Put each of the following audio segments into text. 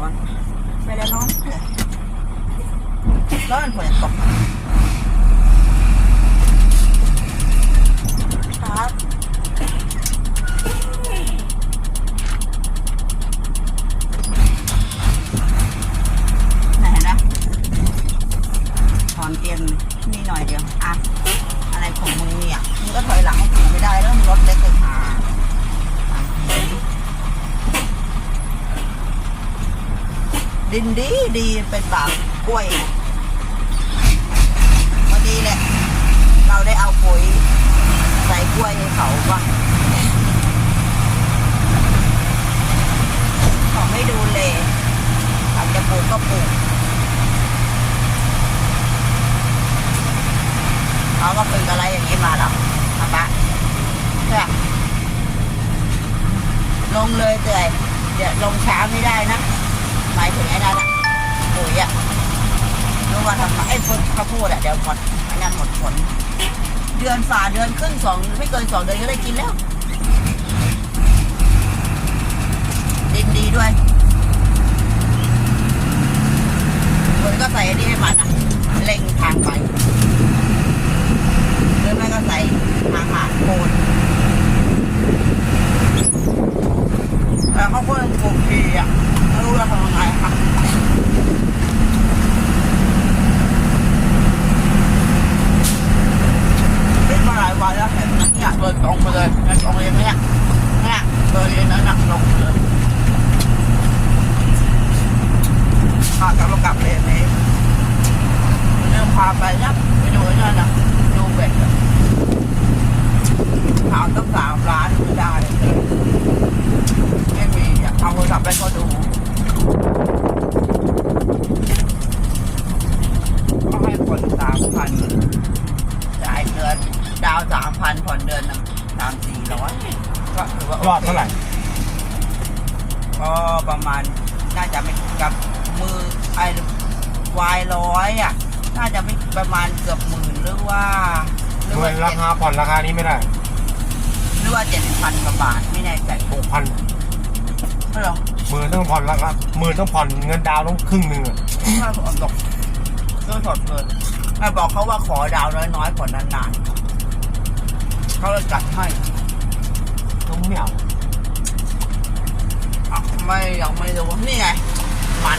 ร้อนไม่ได้ร้อนเลยร้อนฝนตกครับไหนนะถอนเตียนนี่หน่อยเดียว อะ อะไรของมึงเนี่ยมึงก็ถอยหลังให้ถึงไม่ได้แล้วมึงรถเล็กเลยค่ะ ดินดีดีเป็นป่ากล้วยพอดีแหละ เราได้เอาปุ๋ยใส่กล้วยให้เขาบ้าเขาไม่ดูเลยเขาจะปลูกก็ปลูกเขาก็เป็นอะไรอย่างนี้มาหรอกมาปะใช่ลงเลยเตยเดี๋ยวลงช้าไม่ได้นะ มายถึงไอ้นั่นอะปุ๋ยอะรู้ว่าทำไมไอ้คนเขาพูดอะเดี๋ยวหมดไอ้นั่นหมดผล เดือนฝ่าเดือนครึ่งสองไม่เกินสองเดือนก็ได้กินแล้วดินดีด้วยคนก็ใส่นี่ให้มันอะเล็งทางไปหรือไม่ก็ใส่อาหารโคนแต่เขาก็ยังปลูกทีอะไม่รู้จะทำยังไงค่ะคิดมาหลายวันแล้วเห็นเนี่ยเดินตรงไปเลยเดินตรงเลยเนี่ยเนี่ยเดินเลยนั้นหนักลงเลยพากลับมากลับเลยนี้เรื่องพาไปนะไปดูไอ้นั่นนะดูเบ็ดอะ ถามต้องสามล้านไม่ได้เลยไม่มีอะเอาโทรศัพท์ไปก็ดูก็ให้ผ่อนสามพันจ่ายเดือนดาวสามพันผ่อนเดือนหนึ่งสามสี่ร้อยก็ถือว่าโค ยอด เท่าไหร่ก็ประมาณน่าจะไม่กับมือไอ้วายร้อยอะ น่าจะไม่ประมาณเกือบหมื่นหรือว่าหรือโดว่ายราเจ็ดคาผ่อนราคานี้ไม่ได้หรือว่าเจ็ดพันกว่าบาทไม่แน่ใจหกพันเท่าไหร่หมื่นต้องผ่อนราคาหมื่นต้องผ่อนเงินดาวน์ต้องครึ่งหนึ่งอะไม่ผ่อนหรอกซื้อสดเลยแม่บอกเขาว่าขอดาวน้อยๆผ่อนนานๆเขาเลยจัดให้ ต้องไม่เอาอะ ไม่ยังไม่รู้นี่ไง มัน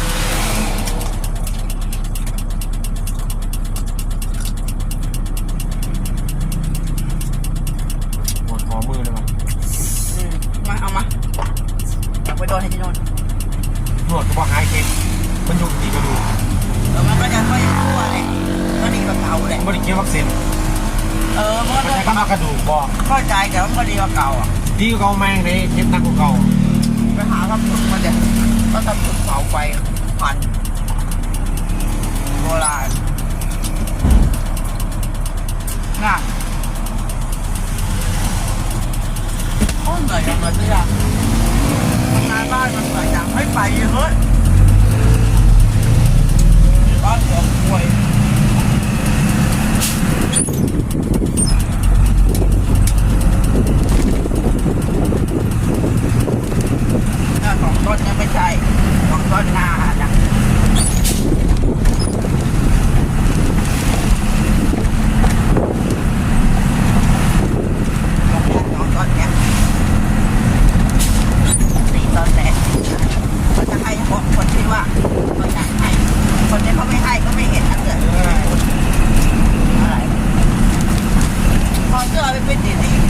ปวดขอมือเลยมั้ยอืมมาเอามาอยากไปโดนให้ที่โน่นนวดก็ว่าหายเค็มมันอยู่ดีก็ดูเออมันก็จะค่อยทั่วเลยก็ดีกว่าเก่าเลยไม่ได้เกี่ยวกับเส้นเออมันมันก็จะจะเข้ามากระดูกบอกเข้าใจแต่ว่ามันก็ดีกว่าเก่าอะ ดีกว่าเก่าแมงเลยเจ็บหนักกว่าเก่าไป หาทำถุงมันจะก็ทำถุงเสาไฟพันโบราณง่ายโอ้เหนื่อยจังเลยทุกอย่างทำงานบ้านมันเหนื่อยจังไม่ไปเฮ้ยบ้านเสือป่วยหน้าของต้นเนี่ยไม่ใช่ของต้นหน้านะของต้นเนี่ยสี่ต้นแหละเขาจะให้เฉพาะคนที่ว่าเขาอยากให้ คนที่เขาไม่ให้ก็ไม่เห็นถ้าเกิดอะไรพอเสื้อไปเป็นดีๆ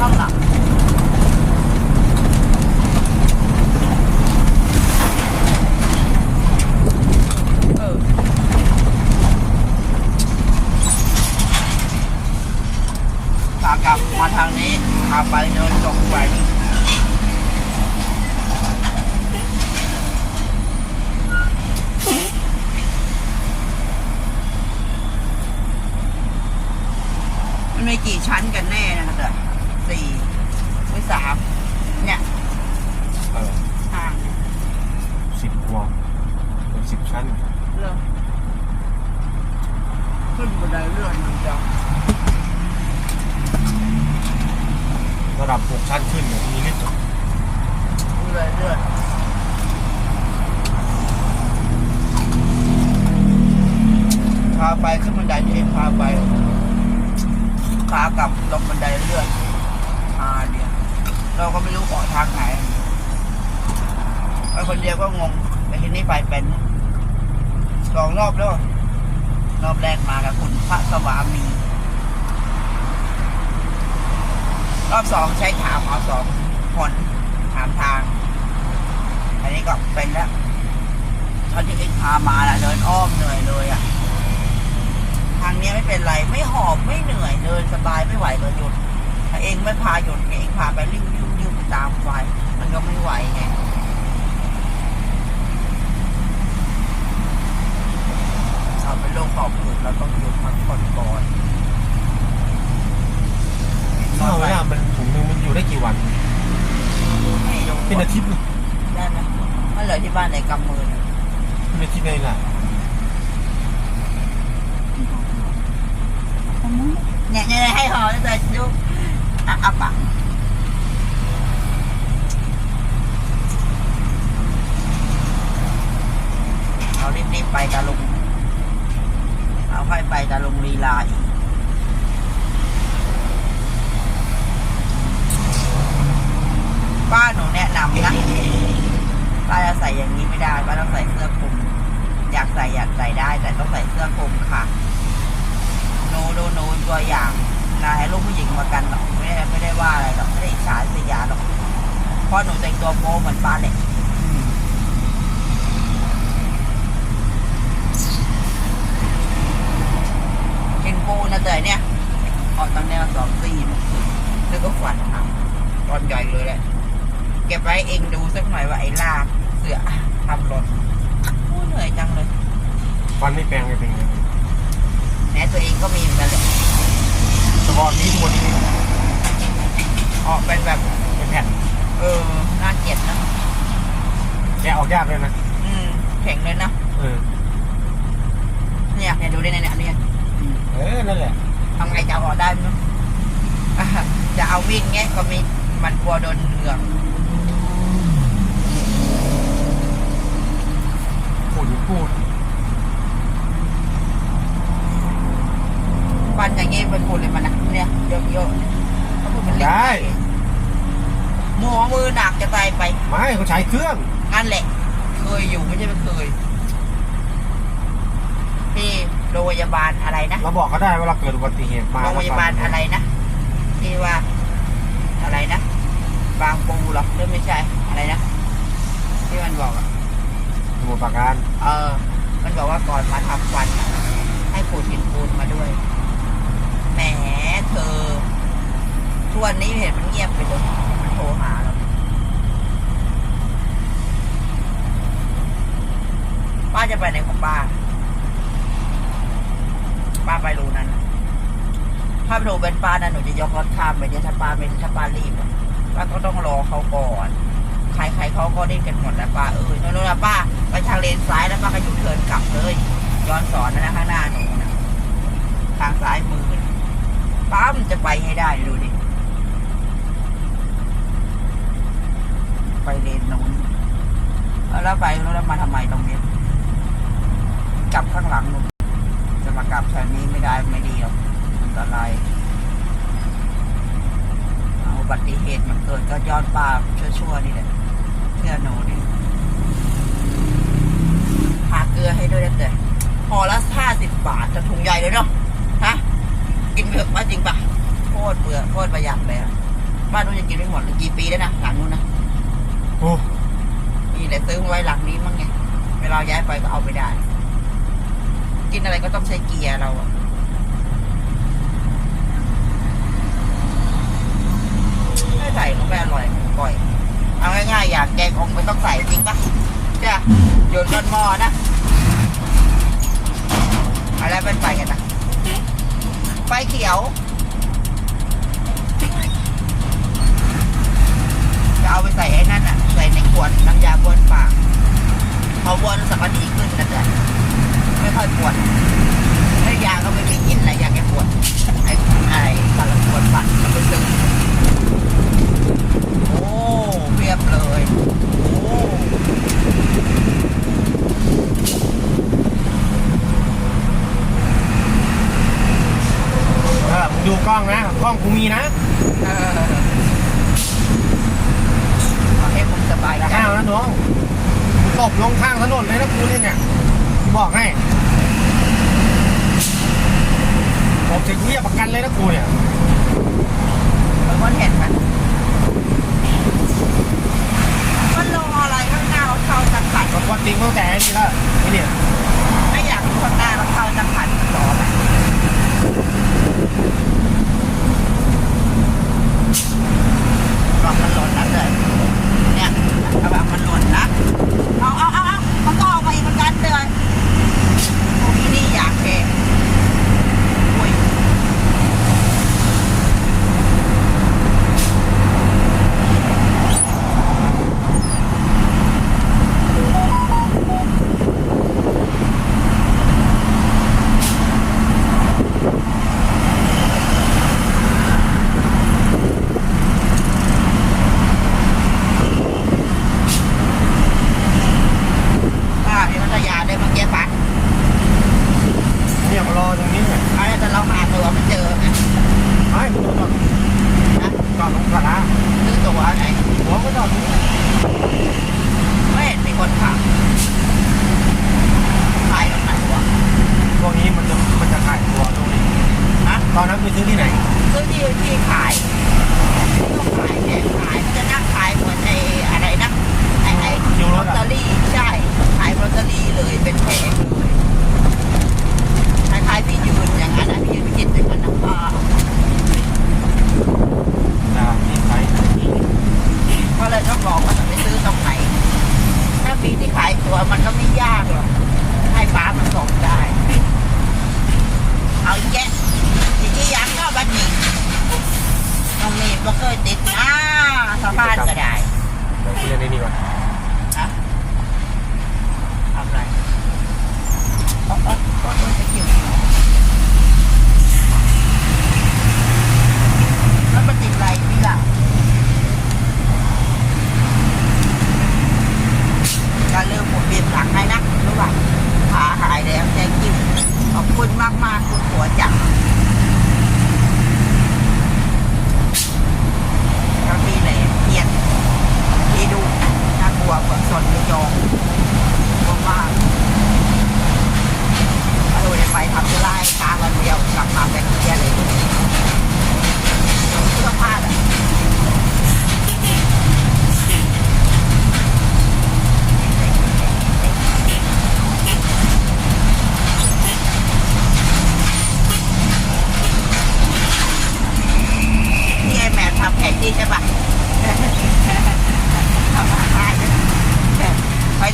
ข้างหลัง เออขากลับมาทางนี้ขาไปเดินตรงไปมันมีกี่ชั้นกันแน่นะครับเนี่ยสี่หรือสามเนี่ยเออห้างเนี่ยสิบกว่าเป็นสิบชั้นเริ่มขึ้นบันไดเลื่อนมันจะ ระดับหกชั้นขึ้นเนี่ยมีลิฟต์มีอะไรด้วยพาไปขึ้นบันไดเองพาไปขากลับลงบันไดเลื่อนอาเดียเราก็ไม่รู้ขอทางไหนไปคนเดียวก็งงไปที่นี่ไปเป็นสองรอบแล้วรอบแรกมากับคุณพระสวามี รอบสองใช้ถามเอาสองคนถามทาง อันนี้ก็เป็นแล้วตอนที่เองพามาละเดินอ้อมเหนื่อยเลยอะทางเนี้ยไม่เป็นไรไม่หอบไม่เหนื่อยเดินสบายไม่ไหวก็หยุดถ้าเองไม่พาหยุดเองพาไปริ้วริ้วริ้วไปตามไฟมันก็ไม่ไหวไงเราเป็นโรคหอบหืดเราต้องหยุดพักผ่อนก่อน ข้าวเนี่ยมันถุงนึงมันอยู่ได้กี่วัน ไม่รู้ เป็น อาทิตย์เลยได้ไหมมันเหลือที่บ้านในกำมือน่ะเป็นอาทิตย์เลยแหละเนี่ยเนี่ยให้ห่อแล้วแต่ยุบอะอะปะเรารีบๆไปตาลุงเราค่อยไปตาลุงลีลาอีก ป้าหนูแนะนำนะป้าจะใส่อย่างนี้ไม่ได้ป้าต้องใส่เสื้อคลุม อยากใส่อยากใส่ได้ แต่ต้องใส่เสื้อคลุมค่ะหนูดูหนูตัวอย่างนายให้ลูกผู้หญิงมากันหรอกไม่ได้ไม่ได้ว่าอะไรหรอกไม่ได้อิจฉาสยาหรอกเพราะหนูแต่งตัวโป๊เหมือนป้าเลยกินปูนะเตยเนี่ยออกตอนแนวสองสี่แล้วก็ฝันค่ะตอนใหญ่เลยแหละ เก็บไว้เองดูสักหน่อยว่าไอ้ลากเสือทำหล่นอู้เหนื่อยจังเลยฟันไม่แปลงเลยเป็นไงแม้ตัวเองก็มีเหมือนกันเลยแต่ก่อนนี้ทุกวันนี้ออกเป็นแบบเป็นแผ่นเออน่าเกลียดนะแกะออกยากเลยนะ อืมแข็งเลยนะเออ เนี่ยเนี่ยดูได้เนี่ยเนี่ยเออ นั่นแหละ ทำไงจะเอาออกได้ไม่รู้อะจะเอาวิ่งเงี้ยก็มีมันกลัวโดนเหงือก พูดอยู่พูดฟันอย่างงี้เป็นคนเลยมันนะเนี่ยเยอะๆเนี่ยเขาพูดเป็นเล็กได้ หมอมือหนักจะตายไปไม่เขาใช้เครื่องงั้นแหละ เคยอยู่ไม่ใช่ไม่เคยที่โรงพยาบาลอะไรนะเราบอกเขาได้ว่าเราเกิดอุบัติเหตุมาโรงพยาบาลอะไรนะที่ว่าอะไรนะ บางปูเหรอหรือไม่ใช่อะไรนะ ที่มันบอกอะส มุทรปราการเออ มันบอกว่าก่อนมาทำฟันอะให้ปูดหินปูนมาด้วย แหมเธอทุกวันนี้เห็นมันเงียบไปเลยมันโทรหาเราป้าจะไปไหนของป้า ป้าไปรูนั้นน่ะถ้าหนูเป็นป้านะหนูจะยกรถข้ามไปเนี่ยถ้าป้าเป็นถ้าป้ารีบอะป้าก็ต้องรอเขาก่อน ใครๆเขาก็เล่นกันหมดแล้วป้าเออโน่นๆนะป้าไปทางเลนซ้ายแล้วป้าก็หยูเทินกลับเลย ย้อนสอนนะข้างหน้าหนูนะทางซ้ายมือป้ามันจะไปให้ได้ดูดิไปเลนนู้นแล้วไปนู้นแล้วมาทำไมตรงนี้กลับข้างหลังหนูจะมากลับแถวนี้ไม่ได้ไม่ดีหรอกอันตรายเอาอุบัติเหตุมันเกิดก็ย้อนป้าชั่วๆนี่แหละ เชื่อหนูนี่หาเกลือให้ด้วยนะแต่ห่อละห้าสิบบาทจะถุงใหญ่เลยเนาะฮะกินเถอะป้าจริงปะโคตรเบื่อโคตรประหยัดเลยอะบ้านนู้นยังกินไม่หมดเลยกี่ปีแล้วนะหลังนู้นนะโอ้นี่แหละซื้อมาไว้หลังนี้มั้งไงเวลาย้ายไปก็เอาไปได้ กินอะไรก็ต้องใช้เกียร์เราอะไม่ใส่ก็ไม่อร่อยก่อย เอาง่ายๆอยากแกงองไม่ต้องใส่จริงปะจ้ะโยนก้อนหม้อนะอะไรเป็นไฟกันนะไฟเขียว บอกให้ผมถึงเรียกประกันเลยนะกูเนี่ย นมากมาย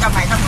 กับไหนครับ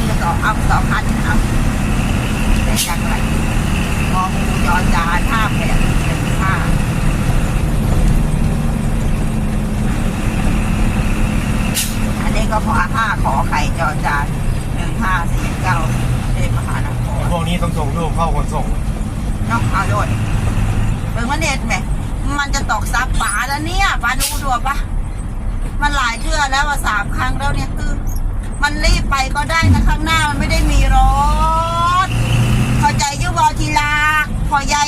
งกะสอบเอาสองพันเอาแบ่งกันไปมองมูจอจานห้าแผงห้าอันนี้ก็พอห้าขอไข่จอจานหนึ่งห้าสี่เก้าเทพมหานครพวกนี้ต้องส่งรูปเข้าคนส่งต้องเอาด้วยเบิ่งว่าเน็ตไหมมันจะตกซับป่าแล้วเนี่ยป่าดูดัวปะมันหลายเทื่อแล้วว่าสามครั้งแล้วเนี่ยคือ มันรีบไปก็ได้นะข้างหน้ามันไม่ได้มีรถเข้าใจอยุบอทีลาพอใหญ่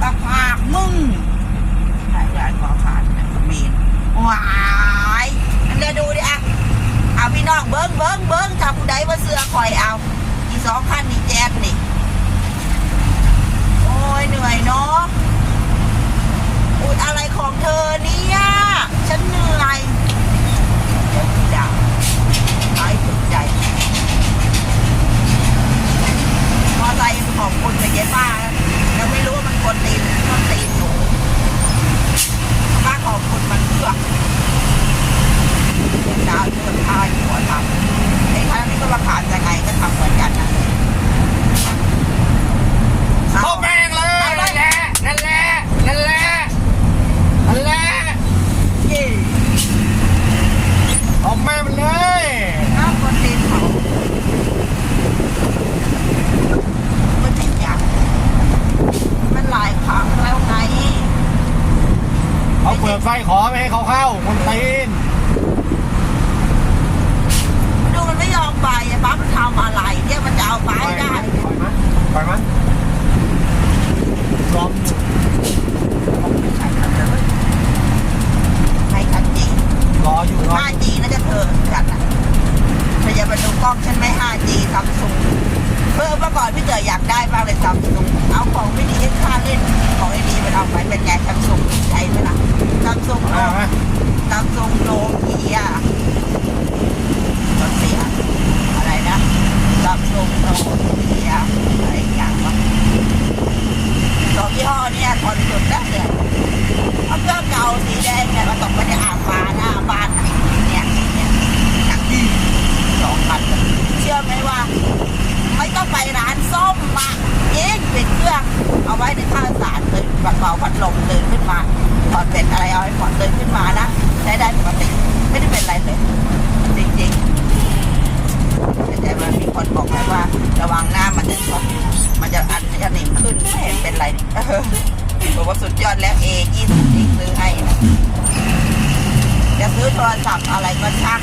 ปากปากมึงหลายหลายขอผ่านนะมีนวายอันเดียดูดิอะเอาพี่น้องเบิ้งเบิ้งเบิ้งถ้าผู้ใดว่าเสื้อคอยเอาอีสองขั้นนี่แจ๊ดนี่โอ้ยเหนื่อยเนาะอุดอะไรของเธอเนี่ยฉันเหนื่อยเดี๋ยวพี่ดาวน้อยสุดใจ ม อไซค์ขอบคุณกับยายป้ายังไม่รู้ว่ามันกวนตีนต้นตีนหนูป้าขอบคุณมันเพื่อดาวเดือนพาหัวทำไอ้ท่านนี้ก็ราคาจะไงก็ทำเหมือนกันนะตบแม่งเลยนั่นแหละนั่นแหละนั่นแหละนั่นแหละ เย่ ตบแม่มันเลย น้ำกวนตีนเขาไม่ติดอย่างมันหลายครั้งแล้วไง เขาเปิดไฟขอไม่ให้เขาเข้าคนตีน ดูมันไม่ยอมไปไอ้ปั๊บมันทำอะไรเนี่ยมันจะเอาไปได้ ปล่อยมันปล่อยมันลอง ใช่ครับเลยให้คันจริง รออยู่รอ 5G น่าจะเธอกันนะเธอจะมาดูกล้องฉันไหม 5G ซัมซุงเพิ่มเมื่อก่อนพี่เต๋ออยากได้มากเลยซัมซุงเอาของไม่ดีให้ค่าเล่นของไม่ดีมันเอาไปเป็นไงซัมซุงใช้ไหมล่ะซัมซุง เอา โน ไหม ซัมซุงโนเกียรถเสียอะไรนะซัมซุงโนเกียอะไรอย่างวะสองยี่ห้อเนี่ยคอนสุดแล้วเนี่ย เอาเครื่องเก่าสีแดงเนี่ยมาตกไปในอ่างปลาหน้าบ้านไหนเนี่ยเนี่ยจากที่สองพันเชื่อไหมว่า ไม่ต้องไปร้านส้มมาเย็นปิดเครื่อง เอาไว้ในข้าวสารเลยปัดเป่าพัดลมตื่นขึ้นมาถอดเป็ดอะไรเอาให้ผ่อนตื่นขึ้นมานะใช้ได้ปกติ ไม่ได้เป็นไรเลย จริงๆแต่ว่ามีคนบอกไว้ว่า ระวังหน้ามันจะช็อตมันจะอันจะหนิมขึ้นไม่เห็นเป็นไรเออบอกว่าสุดยอดแล้วเอยี่สิบนี่ซื้อให้นะจะ ซื้อโทรศัพท์อะไรก็ช่าง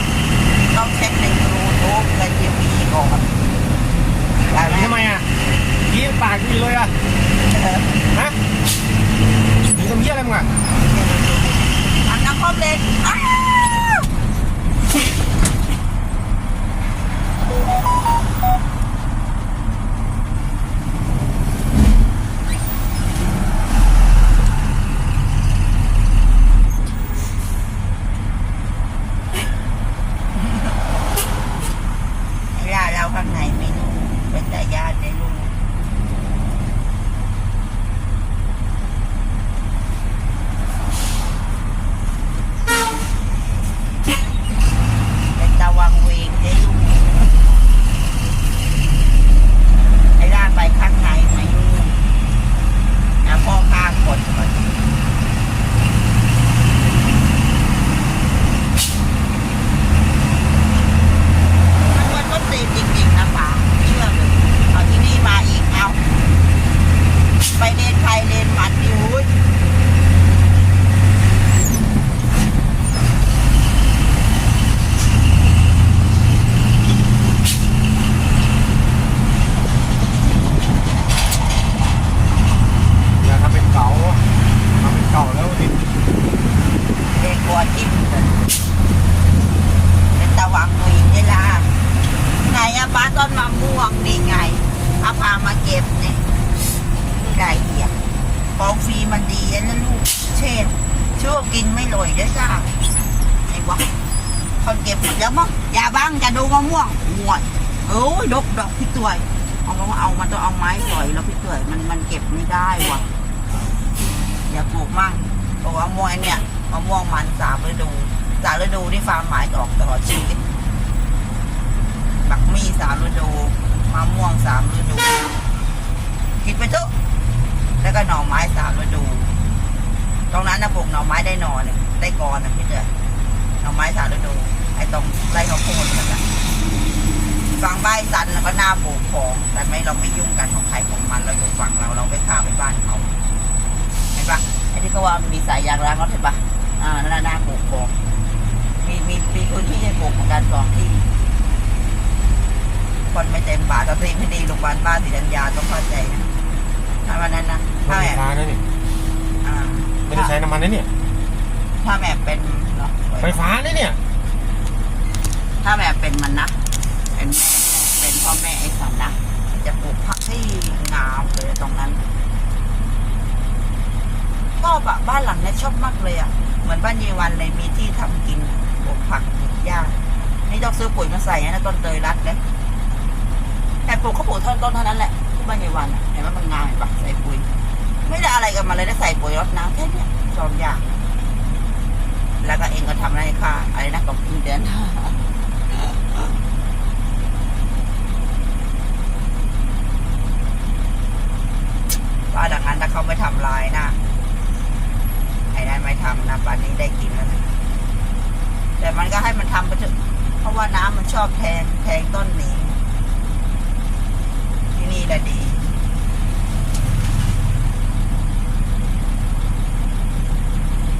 ต้องเช็คในบลูทูธในทีวีก่อนได้ไหมทำไมอะยี่ปากอยู่เลยอะเออฮะมีตรงเยี่ยอะไรมึงอะอันนักคอมเลนอ้าว ญาติเราข้างในไม่รู้เป็นแต่ญาติในลูกเป็นตะวังเวงในลูกไอ้ร่างไปข้างในไม่รู้นะพ่อข้างคนก่อนมันมันก็ตีจริงๆนะป่าเชื่อเลยเอาที่นี่มาอีกเอา ไปเลนใครเลนมันอยู่ อย่าทำเป็นเก่าทำเป็นเก่าแล้วดิ เด็กกลัวจิ้มเลยเป็นตะวังวีเวลาไหนอะป้าต้นมะม่วงนี่ไงเอาพามาเก็บเนี่ยไก่เหี้ยของฟรีมันดีนะลูก เช่นชั่วกินไม่ ลอยได้จ้าไอ้วะคนเก็บหมดแล้วมั้งอย่าบ้างอย่าดูมะม่วงห่วยเอ้ยดกดอกพี่ตัวยเอามาเอามันต้องเอาไม้สอยแล้วพี่ตัวยมันมันเก็บไม่ได้ว่ะอย่าปลูกมั่งเพราะว่ามวงเนี่ยมะม่วงมันสามฤดูสามฤดูที่ฟาร์มหมายออกตลอดชีวิตบักมี่สามฤดูมะม่วงสามฤดูกินไปเถอะแล้วก็หน่อไม้สามฤดู ตรงนั้นนะปลูกหน่อไม้ได้หน่อเนี่ยได้กอนนะพี่เจ้าหน่อไม้สามฤดูไอ้ตรงไรข้าวโพดนั่นแหละฝั่งใบายสันแล้วก็หน้าปลูกของ แต่ไม่เราไม่ยุ่งกันของใครของมันเราอยู่ฝั่งเราเราไปข้ามไปบ้านเขาเห็นปะไอ้ที่เขาว่ามีสายยางล้างรถเห็นปะอ่านั่นนะหน้าปลูกของมีมีมีพื้นที่ให้ปลูกเหมือนกันสองที่ คนไม่เต็มบาทตอนนี้ไม่ดีโรงพยาบาลบ้านศรีธัญญาต้องเข้าใจนะถ้าวันนั้นนะรถถ้าไฟแม่ฟ้านะนี่อ่า ไม่ได้ใช้น้ำมันนะเนี่ย ถ้าแม่เป็นเนาะไฟฟ้าเลยเนี่ย ถ้าแม่เป็นมันนะ เป็นแม่เป็นพ่อแม่ไอ้สันนะ จะปลูกผักที่งามเลยตรงนั้นชอบอะบ้านหลังเนี้ยชอบมากเลยอะเหมือนบ้านเยวันเลยมีที่ทำกินปลูกผักปลูกหญ้านี่ต้องซื้อปุ๋ยมาใส่นะต้นเตยรัดเลยแต่ปลูกเขาปลูกเท่าต้นเท่านั้นแหละที่บ้านเยวันอะเห็นว่ามันงามเห็นปะใส่ปุ๋ย ไม่ได้อะไรกันมาเลยได้ใส่ปุ๋ยรดน้ำแค่เนี้ยสองอย่าง แล้วก็เองก็ทำอะไรค่ะอะไรนะกับกินเดือนว่าดังนั้นถ้าเขาไม่ทำลายนะไอ้นั่นไม่ทำนะป่านนี้ได้กินแล้วนะแต่มันก็ให้มันทำไปเถอะเพราะว่าน้ำมันชอบแทงแทงต้นหนี้ที่นี่แหละดี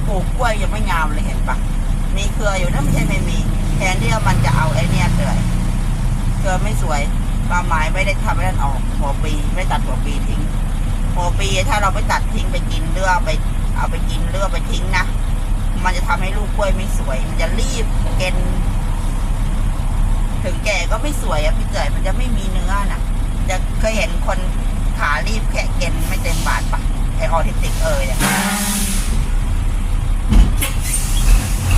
ปลูกกล้วยยังไม่งามเลยเห็นปะมีเครืออยู่นะไม่ใช่ไม่มี แทนที่ว่ามันจะเอาไอเนี่ยเลยเครือไม่สวยปลาไม้ไม่ได้ทำให้นั่นออกหัวปีไม่ตัดหัวปีทิ้ง หัวปีถ้าเราไปตัดทิ้งไปกินเลือเอาไป เอาไปกินเลือไปทิ้งนะมันจะทำให้ลูกกล้วยไม่สวย มันจะรีบเกนถึงแก่ก็ไม่สวยอะพี่เจยมันจะไม่มีเนื้อน่ะ จะเคยเห็นคนขารีบแค่เกนไม่เต็มบาทปะไอออทิสติกเอยเนี่ย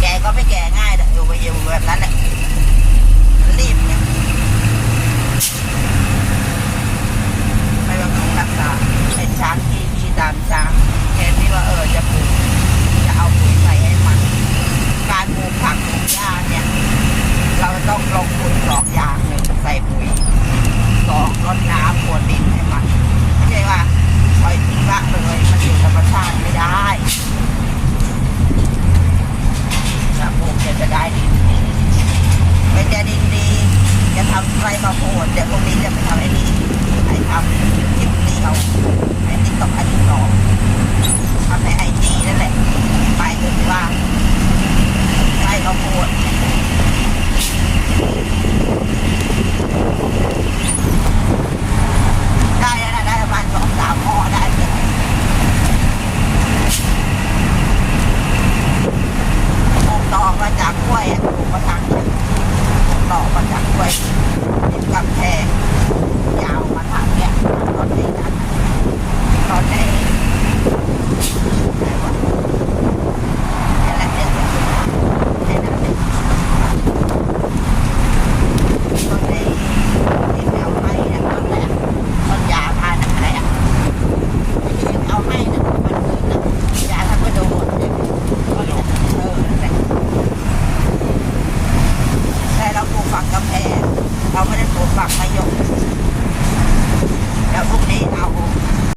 แกก็ไม่แก่ง่ายแต่อยู่ไปอยู่แบบนั้นแหละรีบเนี่ยไม่บำรุงรักษาเป็นช้างที่ที่ตามช้าง